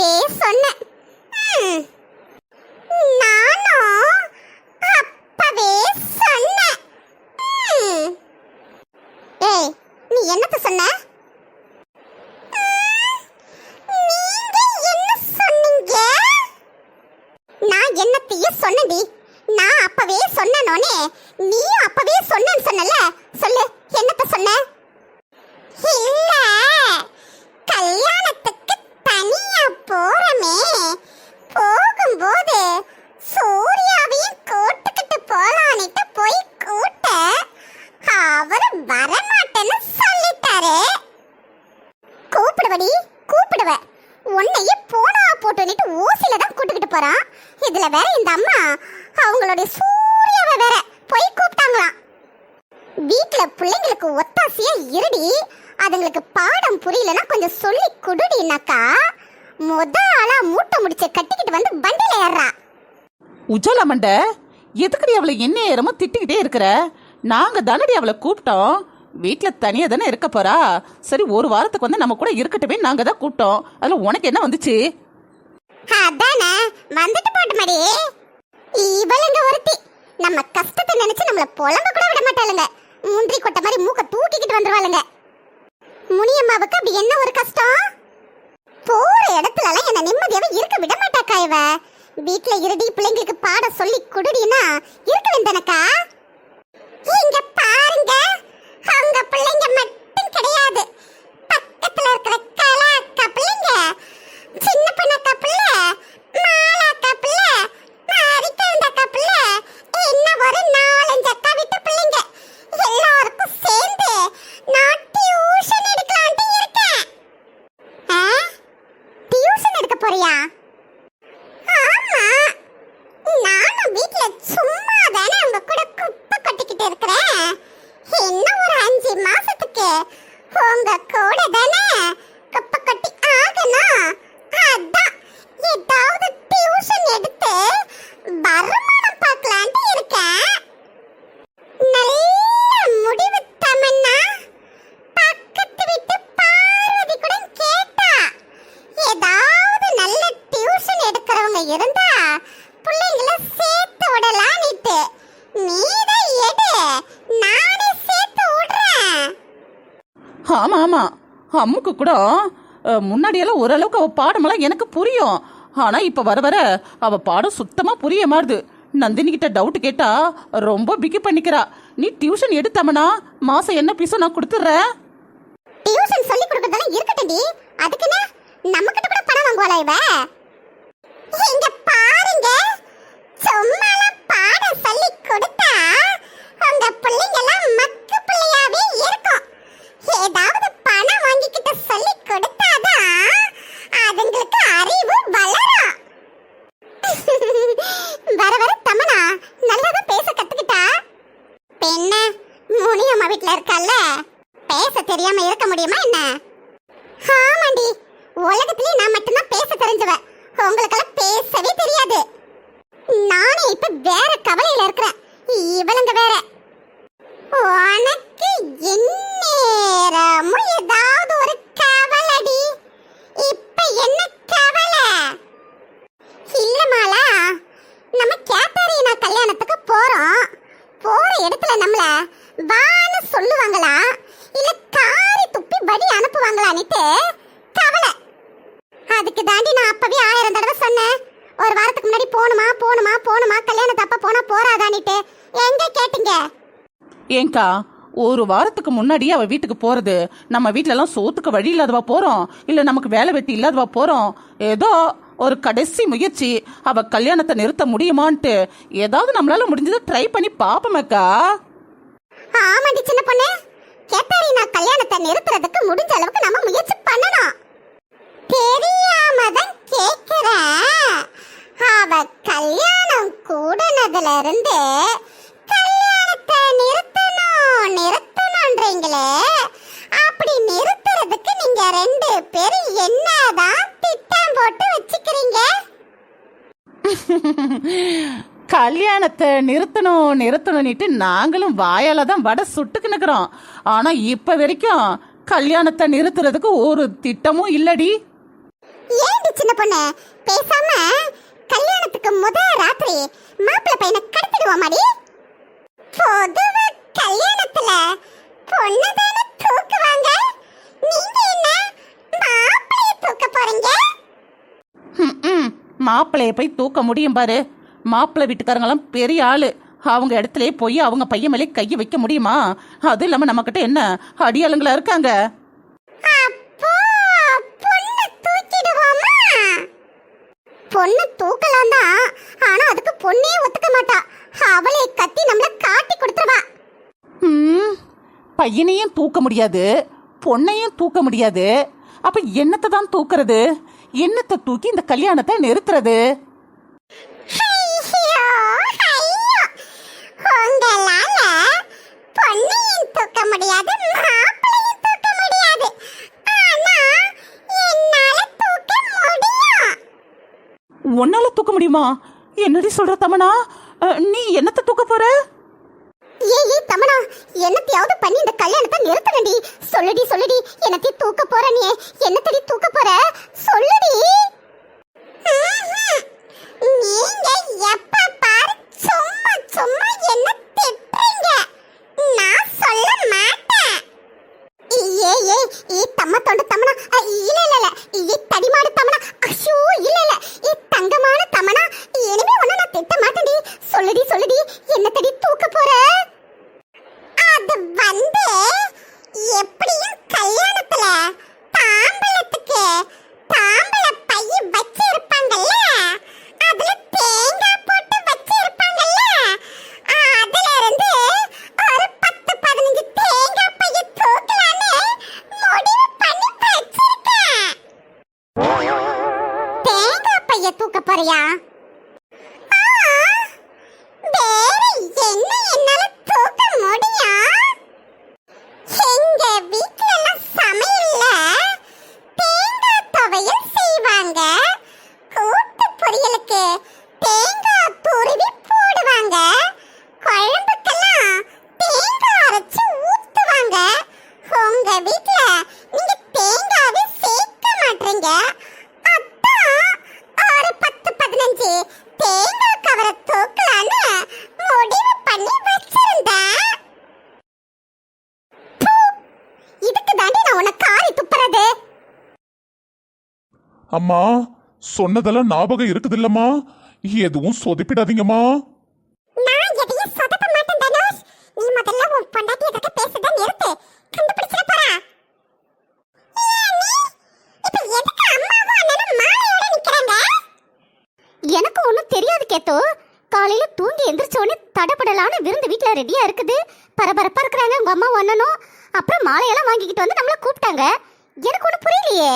அப்பவே சொன்னேன் ம். நானும் அப்பவே சொன்னேன் ம். ஏய் நீ என்னத்த சொன்ன ம், நீங்க என்ன சொன்னீங்க நான் என்னத்தையே சொன்னடி நான் அப்பவே சொன்னனோனே நீயும் அப்பவே சொன்னேன்னு சொன்னல சொல்லு என்னத்த சொன்ன இல்ல கல்யாணத்துக்கு தனியா போறமே போகும்போது சூர்யாவையும் கூட்டுக்கிட்டு போலான்னுட்டு போய் கூட்ட அவர் வரமாட்டேன்னு சொல்லிட்டாரு கூப்பிடுவடி கூப்பிடுவ உன்னையே போனா போட்டுன்னுட்டு ஊசில தான் கூட்டுக்கிட்டு போறான் இதுல வேற இந்த அம்மா அவங்களுடைய சூர்யாவை வேற போய் கூப்பிட்டாங்களாம் வீட்ல பிள்ளைங்களுக்கு ஒத்தாசையா இருடி அதுங்களுக்கு பாடம் புரியலன்னா கொஞ்சம் சொல்லி குடுடினாக்கா முத ஆளா முடிச்ச கட்டிக்கிட்டு வந்து வண்டியில ஏறா உஜாலா மண்டை எதுக்குடி அவளை என்ன நேரமும் திட்டிக்கிட்டே இருக்கிற? நாங்க தானடி அவளை கூப்பிட்டோம். வீட்ல தனியா தானே இருக்க போறா? சரி ஒரு வாரத்துக்கு வந்து நம்ம கூட இருக்கட்டுமே நாங்க தான் கூப்பிட்டோம். அதுல உனக்கு என்ன வந்துச்சு? அதானே வந்துட்டு போட்டு மடி. இவளுங்க ஒருத்தி. நம்ம கஷ்டத்தை நினைச்சு நம்மள புலம்ப கூட விட மாட்டாளுங்க. முந்திரி கொட்டை மாதிரி மூக்க தூக்கிக்கிட்டு வந்துருவாளுங்க. முனியம்மாவுக்கு அப்படி என்ன ஒரு கஷ்டம்? போற இடத்துல எல்லாம் என்ன நிம்மதியாவே இருக்க விட மாட்டாக்கா இவ. வீட்ல இருடி பிள்ளைங்களுக்கு பாட சொல்லி குடுடினா இருக்க வேண்டனக்கா இங்க பாருங்க அவங்க பிள்ளைங்க மட்டும் கிடையாது. பக்கத்துல இருக்கிற கலா அக்கா பிள்ளைங்க சின்ன பொண்ணு அக்கா பிள்ளை மாலா அக்கா பிள்ளை மாரிக்கந்த அக்கா பிள்ளை இன்னும் ஒரு நாலஞ்சு அக்கா வீட்டு பிள்ளைங்க எல்லாருக்கும் சேர்ந்து நான் டியூஷன் எடுக்கலான்ட்டு இருக்கேன் ஆ? டியூஷன் எடுக்க போறியா ஆமா நானும் வீட்ல சும்மா தானே உங்க கூட குப்பை கொட்டிக்கிட்டு இருக்கிறேன் இன்னும் ஒரு அஞ்சு மாசத்துக்கு உங்க கூட தானே குப்பை கொட்டி ஆகணும் அதான் ஏதாவது டியூஷன் எடுத்து வருமானம் பார்க்கலான்ட்டு இருக்கேன் நல்ல முடிவு தமன்னா பக்கத்து வீட்டு பார்வதி கூட கேட்டா ஏதாவது நல்ல டியூஷன் எடுக்கிறவங்க இருந்தா பிள்ளைங்கள சேர்த்து விடலான்னுட்டு நீதான் எடு நானே சேர்த்து விடுறேன் ஆமா அம்முக்கு கூட முன்னாடியெல்லாம் ஓரளவுக்கு அவ பாடமெல்லாம் எனக்கு புரியும். ஆனா இப்ப வர வர அவ பாடம் சுத்தமா புரிய மாறுது. நந்தினி கிட்ட டவுட் கேட்டா ரொம்ப பிகி பண்ணிக்கிறா. நீ டியூஷன் எடுத்தமனா மாசம் என்ன பீஸோ நான் கொடுத்துறேன் டியூஷன் சொல்லி கொடுக்கறதெல்லாம் இருக்கட்டும்டி. அதுக்குன்னு நம்ம கிட்ட கூட பணம் வாங்குவாளா இவ? இங்க பாருங்க. சும்மா பாடம் சொல்லி கொடுத்தா உங்க பிள்ளைங்க எல்லாம் மக்கு பிள்ளையாவே இருக்கும் ஏதாவது பணம் வாங்கிக்கிட்டு சொல்லி கொடுத்தாதான் அதுங்களுக்கு அறிவு வளரும் வர வர தமனா நல்லதா பேச கத்துக்கிட்டா பெண்ண முனியம்மா வீட்ல இருக்கல்ல பேச தெரியாம இருக்க முடியுமா என்ன ஆமாண்டி உலகத்திலே நான் மட்டும்தான் பேச தெரிஞ்சவ உங்களுக்கெல்லாம் பேசவே தெரியாது நானே இப்ப வேற கவலையில இருக்கிறேன் இவளுங்க வேற உனக்கு எந்நேரமும் ஏதாவது ஒரு கவலடி இப்ப என்ன கவலை இல்ல மாலா நம்ம கேத்தாரீனா கல்யாணத்துக்கு போறோம் போற இடத்துல நம்மள வான்னு சொல்லுவாங்களா இல்ல காரி துப்பி படி அனுப்புவாங்களான்னுட்டு கவலை அதுக்கு தாண்டி நான் அப்பவே ஆயிரம் தடவை சொன்னேன் ஒரு வாரத்துக்கு முன்னாடி போணுமா போணுமா போணுமா கல்யாணத்து அப்ப போனா போறாதான்னுட்டு எங்க கேட்டீங்க? ஏங்கா ஒரு வாரத்துக்கு முன்னாடி அவ வீட்டுக்கு போறது. நம்ம வீட்ல எல்லாம் சோத்துக்கு வழி இல்லாதவா போறோம். இல்ல நமக்கு வேலை வெட்டி இல்லாதவா போறோம். ஏதோ ஒரு கடைசி முயற்சி. அவ கல்யாணத்தை நிறுத்த முடியுமான்ட்டு. ஏதாவது நம்மளால முடிஞ்சதை ட்ரை பண்ணி பாப்போமேக்கா ஆமாண்டி சின்ன பொண்ணு. கேத்தாரீனா கல்யாணத்தை நிறுத்துறதுக்கு முடிஞ்ச அளவுக்கு நம்ம முயற்சி பண்ணணும். தெரியாம தான் அவ கல்யாணம் கூடனதுல இருந்து கல்யாணத்தை நிறுத்தணும் நிறுத்தணும்ன்றீங்களே? அப்படி நிறுத்துறதுக்கு நீங்க ரெண்டு பேரும் என்னதான் திட்டம் போட்டு வச்சுக்கிறீங்க? கல்யாணத்தை நிறுத்தணும் நிறுத்தணும்னுட்டு நாங்களும் வாயால தான் வடை சுட்டுக்கு நிக்கிறோம் ஆனா இப்ப வரைக்கும் கல்யாணத்தை நிறுத்துறதுக்கு ஒரு திட்டமும் இல்லடி. ஏண்டி சின்ன பொண்ணு? பேசாம கல்யாணத்துக்கு முத ராத்திரி மாப்பிள்ளை பையனை கடத்திடுவோமாடி பொதுவா கல்யாணத்துல பொண்ணு தானே தூக்குவாங்க? நீங்க என்ன மாப்பிள்ளைய தூக்க போறீங்க? ம் மாப்பிள்ளைய போய் தூக்க முடியும் பாரு. மாப்பிள்ளை வீட்டுக்காரங்களாம் பெரிய ஆளு. அவங்க இடத்துலயே போய் அவங்க பையன் மேலே கையை வைக்க முடியுமா? அது இல்லாம நம்மக்கிட்ட என்ன அடியாளுங்களா இருக்காங்க? பொண்ணு தூக்கலாம் தான் ஆனா அதுக்கு பொண்ணே ஒத்துக்க மாட்டா. அவளே கத்தி நம்மள காட்டி கொடுத்துருவா. ம் பையனையும் தூக்க முடியாது பொண்ணையும் தூக்க முடியாது. அப்ப என்னத்தை தான் தூக்குறது? என்னத்தை தூக்கி இந்த கல்யாணத்தை நிறுத்துறது? உன்னால தூக்க முடியுமா? என்னடி சொல்ற தமனா? நீ என்னத்தை தூக்க போற? ஏய் ஏய் தமனா என்னத்தையாவது பண்ணி இந்த கல்யாணத்தை நிறுத்தணுடி சொல்லுடி சொல்லுடி என்னத்தை தூக்க போற நீ. என்னத்தடி தூக்க போற? சொல்லுடி. அம்மா சொன்னதெல்லாம் ஞாபகம் இருக்குது இல்லம்மா எதுவும் சொதப்பிடாதீங்கம்மா. எனக்கு ஒன்றும் தெரியாது கேத்தோ. காலையில தூங்கி எந்திரிச்ச உடனே விருந்து வீட்டில் ரெடியா இருக்குது. பரபரப்பா இருக்கிறாங்க உங்க அம்மா அண்ணனும். அப்புறம் மாலையெல்லாம் வாங்கிக்கிட்டு வந்து நம்மள கூப்பிட்டாங்க. எனக்கு ஒன்றும் புரியலையே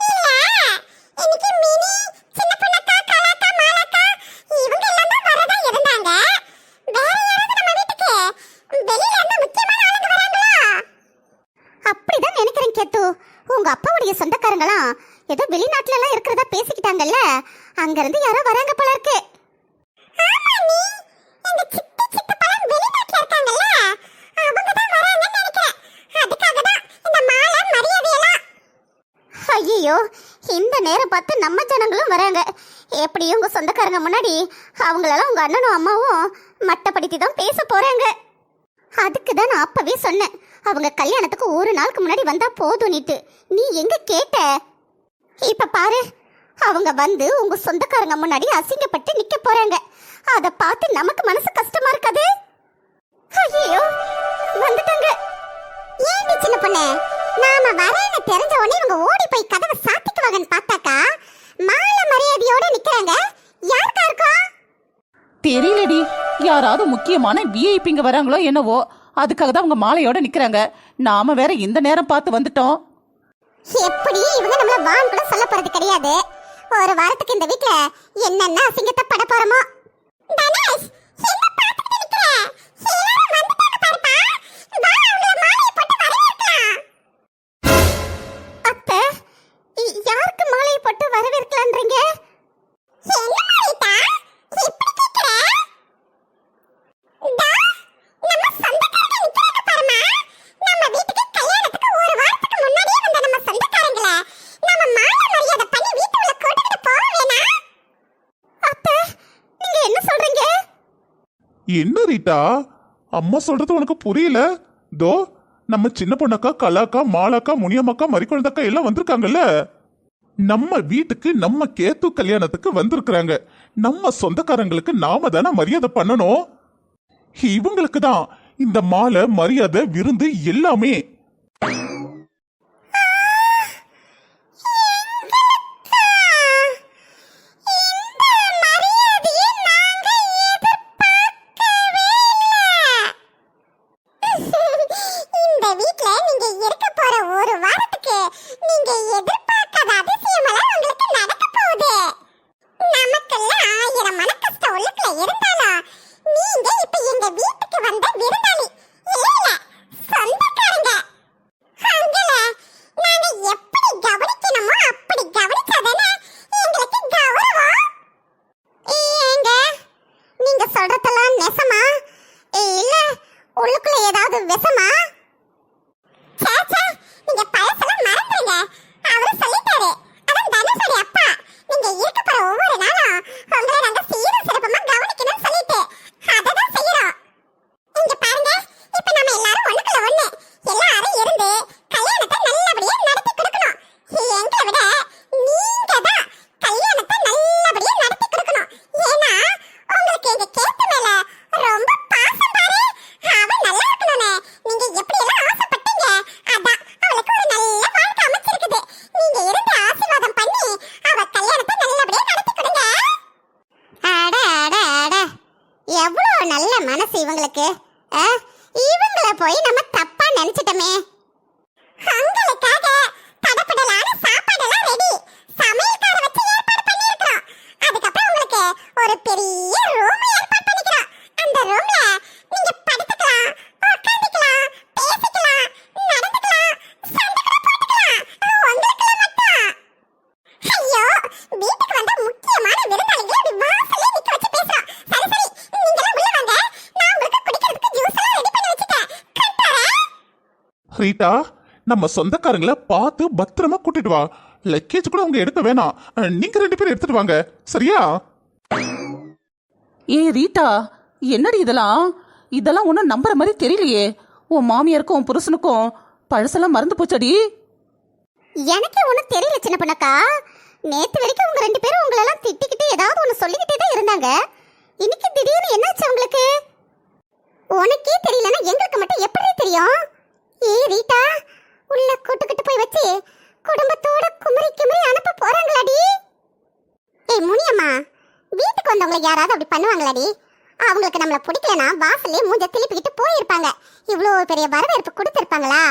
இல்ல இன்னைக்கு மினி சின்ன பொண்ணக்கா கலாக்கா மாலாக்கா இவங்க எல்லாம் தான் வரதா இருந்தாங்க வேற யாராவது நம்ம வீட்டுக்கு வெளியில இருந்து முக்கியமான ஆளுங்க வராங்களா அப்படிதான் நினைக்கிறேன் கேத்து உங்க அப்பாவுடைய சொந்தக்காரங்களாம் ஏதோ வெளிநாட்டுல எல்லாம் இருக்கிறதா பேசிக்கிட்டாங்கல்ல? அங்க இருந்து யாரோ வராங்க போல இருக்கு. இருக்காங்கல்ல? ஐயோ இந்த நேரம் பார்த்து நம்ம ஜனங்களும் வராங்க. எப்படியும் உங்க சொந்தக்காரங்க முன்னாடி அவங்களெல்லாம் உங்க அண்ணனும் அம்மாவும் மட்டப்படுத்தி தான் பேச போறாங்க. அதுக்கு தான் நான் அப்பவே சொன்னேன். அவங்க கல்யாணத்துக்கு ஒரு நாளுக்கு முன்னாடி வந்தா போதும் நீட்டு. நீ எங்க கேட்ட? இப்ப பாரு அவங்க வந்து உங்க சொந்தக்காரங்க முன்னாடி அசிங்கப்பட்டு நிக்க போறாங்க. அத பார்த்து நமக்கு மனசு கஷ்டமா இருக்காது? ஐயோ வந்துட்டாங்க. ஏன் சின்ன பொண்ணு? நாம வரேன்னு தெரிஞ்ச உடனே இவங்க ஓடி போய் கதவை சாத்திக்குவாங்கன்னு பார்த்தாக்கா மால மரியாதையோட நிக்கிறாங்க. யாருக்கா இருக்கா? தெரியலடி. யாராவது முக்கியமான விஐபிங்க வராங்களோ என்னவோ அதுக்காக தான் அவங்க மாலையோட நிக்கிறாங்க. நாம வேற இந்த நேரம் பார்த்து வந்துட்டோம். எப்படி இவங்க நம்மள வான் கூட சொல்ல போறது கிடையாது. ஒரு வாரத்துக்கு இந்த வீட்ல என்னென்ன அசிங்கத்தை பட போறோமோ என்ன ரீட்டா? அம்மா சொல்றது உனக்கு புரியல? தோ நம்ம சின்ன பொண்ணக்கா கலாக்கா மாலாக்கா முனியம்மாக்கா மறிக்குழந்தக்கா எல்லாம் வந்திருக்காங்கல்ல? நம்ம வீட்டுக்கு நம்ம கேத்து கல்யாணத்துக்கு வந்திருக்கிறாங்க. நம்ம சொந்தக்காரங்களுக்கு நாம தானே மரியாதை பண்ணணும்? இவங்களுக்கு தான் இந்த மாலை மரியாதை விருந்து எல்லாமே இந்த வீட்ல நீங்க இருக்க போற ஒரு வாரத்துக்கு நீங்க எதிர்பார்க்காத அதிசயமெல்லாம் உங்களுக்கு நடக்க போகுது நமக்கெல்லாம் ஆயிரம் மன கஷ்டம் உள்ளுக்குள்ள இருந்தாலும் நீங்க இப்ப எங்க வீட்டுக்கு வந்த விருந்தாளி இல்ல இல்ல சொந்தக்காரங்க உங்களை நாங்க எப்படி கவனிக்கணுமோ அப்படி கவனிச்சாதானே எங்களுக்கு கௌரவம் ஏங்க நீங்க சொல்றதெல்லாம் நெசமா இல்ல உள்ளுக்குள்ள ஏதாவது விஷமா சே, சே, நீங்க பழசெல்லாம் மறந்துருங்க அவரு சொல்லிட்டாரு அதான் தனுஷோட அப்பா நீங்க இருக்க போற ஒவ்வொரு நாளும் உங்களை நாங்க சீரும் சிறப்புமா கவனிக்கணும்னு சொல்லிட்டு அததான் செய்யறோம் இங்க பாருங்க இப்ப நம்ம எல்லாரும் ஒண்ணுக்குள்ள ஒண்ணு எல்லாரும் இருந்து கல்யாணத்தை நல்லபடியா நடத்தி கொடுக்கணும் எங்களை விட நீங்க தான் கல்யாணத்தை நல்லபடியா நடத்தி கொடுக்கணும் ஏன்னா உங்களுக்கு எங்க கேட்டு மேல ரொம்ப பாசம் பாரு அவ நல்லா இருக்கணும்னு நீங்க எப்படி எல்லாம் ஆசைப்பட்டீங்க அதான் அவளுக்கு ஒரு நல்ல வாழ்க்கை அமைச்சிருக்குது நீங்க இருந்து ஆசீர்வாதம் பண்ணி அவ கல்யாணத்தை நல்லபடியா நடத்தி கொடுங்க அட அட அட எவ்வளோ நல்ல மனசு இவங்களுக்கு? இவங்கள போய் நம்ம தப்பா நினைச்சிட்டோமே. அவங்களுக்காக தடப்படலான சாப்பாடெல்லாம் ரெடி சமையல்கார வச்சு ஏற்பாடு பண்ணியிருக்கிறோம். அதுக்கப்புறம் உங்களுக்கு ஒரு பெரிய ரூம் ஏற்பாடு பண்ணிக்கிறோம். அந்த ரூம்ல நீங்க படுத்துக்கலாம் உட்காந்துக்கலாம் பேசிக்கலாம் நடந்துக்கலாம் சண்டை கூட போட்டுக்கலாம் உங்களுக்குள்ள மட்டும் ஐயோ வீட்டுக்கு வந்த முக்கியமான விருந்தாளிகளை அப்படி வாசல்ல நிக்க வச்சு பேசுறோம் சரி சரி நீங்க எல்லாம் உள்ள வாங்க நான் உங்களுக்கு குடிக்கிறதுக்கு ஜூஸ் எல்லாம் ரெடி பண்ணி வச்சிட்டேன் கட்டாரா ரீட்டா நம்ம சொந்தக்காரங்களை பார்த்து பத்திரமா கூட்டிட்டு வா. லக்கேஜ் கூட அவங்க எடுக்க வேணாம். நீங்க ரெண்டு பேரும் எடுத்துட்டு வாங்க. சரியா? ஏ ரீட்டா என்னடி இதெல்லாம்? இதெல்லாம் ஒன்றும் நம்புற மாதிரி தெரியலையே. உன் மாமியாருக்கும் உன் புருஷனுக்கும் பழசெல்லாம் மறந்து போச்சடி. எனக்கு ஒன்றும் தெரியல சின்ன பொண்ணக்கா. நேத்து வரைக்கும் உங்க ரெண்டு பேரும் உங்களெல்லாம் திட்டிக்கிட்டு ஏதாவது ஒன்று சொல்லிக்கிட்டே தான் இருந்தாங்க. இன்னைக்கு திடீர்னு என்னாச்சு உங்களுக்கு? உனக்கே தெரியலன்னா எங்களுக்கு மட்டும் எப்படி தெரியும்? ஏ ரீட்டா உள்ள கூட்டுக்கிட்டு போய் வச்சு குடும்பத்தோட குமரி குமரி அனுப்ப போறாங்களாடி? ஏய் முனியம்மா வீட்டுக்கு வந்தவங்களை யாராவது அப்படி பண்ணுவாங்களாடி? அவங்களுக்கு நம்மள பிடிக்கலனா வாசல்லே மூஞ்ச திருப்பிக்கிட்டு போயிருப்பாங்க. இவ்வளோ பெரிய வரவேற்பு கொடுத்துருப்பாங்களா?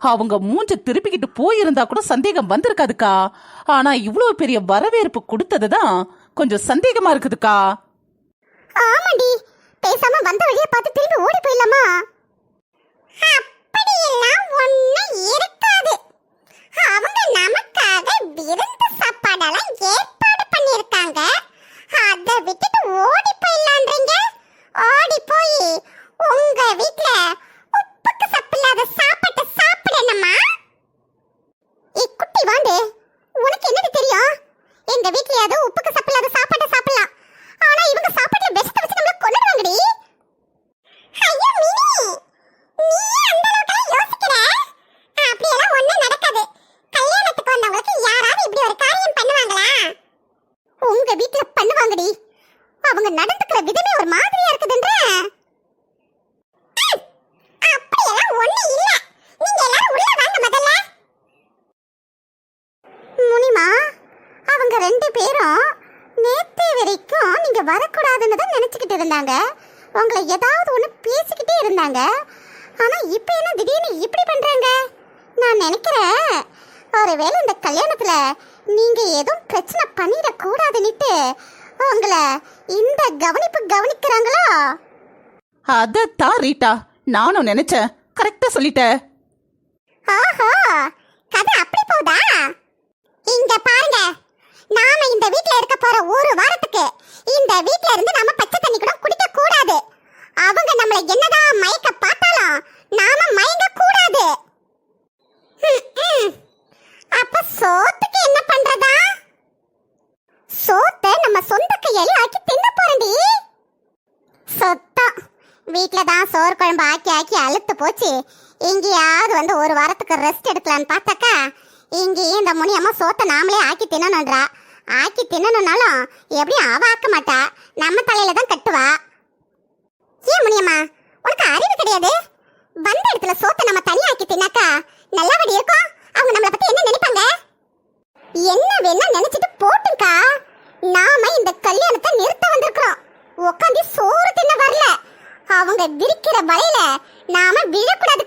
அவங்க மூஞ்ச திருப்பிக்கிட்டு போயிருந்தா கூட சந்தேகம் வந்திருக்காதுக்கா. ஆனா இவ்வளவு பெரிய வரவேற்பு கொடுத்தது தான் கொஞ்சம் சந்தேகமா இருக்குதுக்கா. ஆமாண்டி பேசாம வந்த வழியை பார்த்து திரும்பி ஓடி போயிடலாமா அப்படியெல்லாம் ஒண்ணும் இருக்காது அவங்க நமக்காக விருந்து சாப்பாடெல்லாம் ஏற்பாடு பண்ணிருக்காங்க அத விட்டுட்டு ஓடி போயிடலான்றீங்க ஓடி போய் உங்க வீட்ல உப்புக்கு சப்பில்லாத சாப்பாட்டை சாப்பிடணுமா ஏய் குட்டி வாண்டு உனக்கு என்னது தெரியும் எங்க வீட்லயாவது உப்புக்கு சப்பில்லாத சாப்பாட்டை சாப்பிடலாம் ஆனா இவங்க சாப்பாட்டுல விஷத்தை வச்சு நம்மள கொன்னுடுவாங்கடி ஐயோ மினி நீ அந்த அளவுக்கு யோசிக்கிற அப்படியெல்லாம் ஒண்ணும் நடக்காது கல்யாணத்துக்கு வந்தவங்களுக்கு யாராவது இப்படி ஒரு காரியம் பண்ணுவாங்களா உங்க வீட்ல பண்ணுவாங்கடி அவங்க நடந்துக்கிற விதமே ஒரு மாதிரியா இருக்குதுன்ற ம், அப்படியெல்லாம் ஒண்ணும் இல்ல நீங்க எல்லாரும் உள்ள வாங்க முதல்ல முனிமா அவங்க ரெண்டு பேரும் நேத்து வரைக்கும் நீங்க வரக்கூடாதுன்னு தான் நினைச்சுக்கிட்டு இருந்தாங்க உங்களை ஏதாவது ஒன்று பேசிக்கிட்டே இருந்தாங்க. ஆனா இப்போ என்ன திடீர்னு இப்படி பண்றாங்க? நான் நினைக்கிறேன் ஒருவேளை இந்த கல்யாணத்துல நீங்க எதுவும் பிரச்சனை பண்ணிடக்கூடாதுன்னுட்டு உங்களை இந்த கவனிப்பு கவனிக்கிறாங்களோ? அதத்தான் ரீட்டா. நானும் நினைச்சேன். கரெக்டா சொல்லிட்ட. ஓஹோ கதை அப்படி போதா இங்க பாருங்க நாம இந்த வீட்ல இருக்க போற ஒரு வாரத்துக்கு இந்த வீட்ல இருந்து நாம பச்சை தண்ணி கூட குடிக்க கூடாது அவங்க நம்மள என்னதான் மயக்க பார்த்தாலும் நாம மயங்க கூடாது அப்ப சோத்துக்கு என்ன பண்றதா? சோத்தை நம்ம சொந்த கையால ஆக்கி தின்ன போறண்டி சொத்தம். வீட்ல தான் சோறு குழம்பு ஆக்கி ஆக்கி அழுத்து போச்சு. எங்கேயாவது வந்து ஒரு வாரத்துக்கு ரெஸ்ட் எடுக்கலான்னு பார்த்தாக்கா இங்கேயும் இந்த முனியம்மா சோத்தை நாமளே ஆக்கி தின்னணுன்றா. ஆக்கி தின்னணும்னாலும் எப்படியும் அவ ஆக்க மாட்டா. நம்ம தலையில தான் கட்டுவா. ஏன் முனியம்மா? உனக்கு அறிவு கிடையாது? வந்த இடத்துல சோத்தை நம்ம தனியாக்கி தின்னாக்கா நல்லபடி இருக்கும்? அவங்க நம்மளை பத்தி என்ன நினைப்பாங்க? என்ன வேணா நினைச்சிட்டு போட்டுக்கா நாம இந்த கல்யாணத்தை நிறுத்த வந்திருக்கிறோம். உட்காந்து சோறு தின்ன வரல. அவங்க விரிக்கிற வலையில நாம விழக்கூடாது